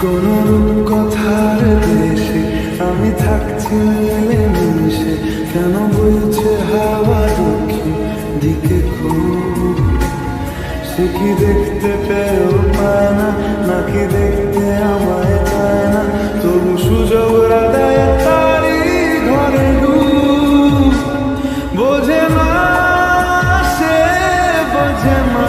কোন কথার দেশে আমি থাকছি কেন বইছে হাওয়া দক্ষিণ দিকে সে কি দেখতে পেয়েও বোঝে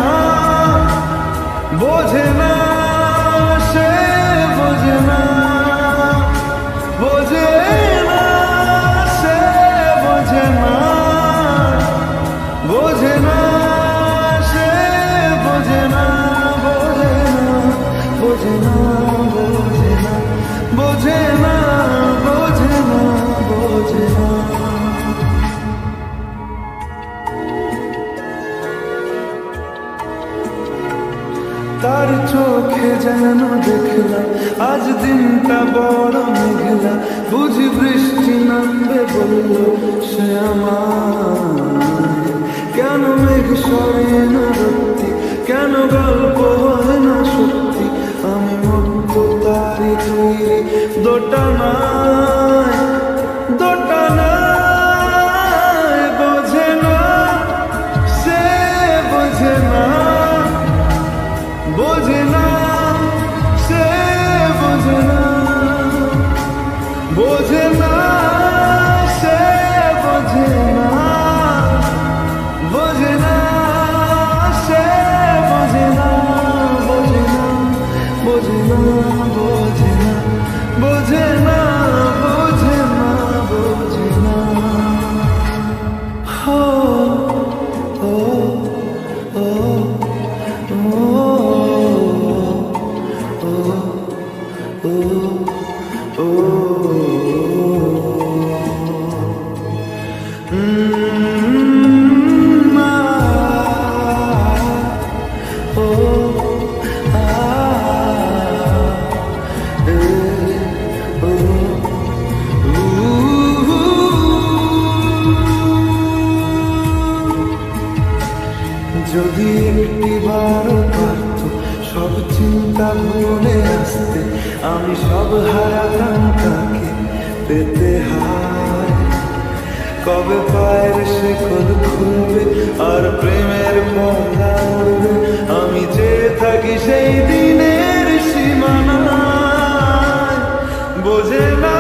তার চোখে যেন দেখলাম, আজ দিনটা বড় মেঘলা। বুঝি বৃষ্টি নামবে বলল, সে কেন মেঘ সরে না সত্যি কেন গল্প হয় না সত্যি? আমি মুক্ত তারি তৈরি দোটানায় যদি একটি বারো পারত সব চিন্তা ভুলে আসতে আমি সব হারাতাম তাকে পেতে হায়। কবে পায়ের শেকল খুলবে আর প্রেমের পর্দা উড়বে আমি যে থাকি সেই দিনের সীমানা বোঝে না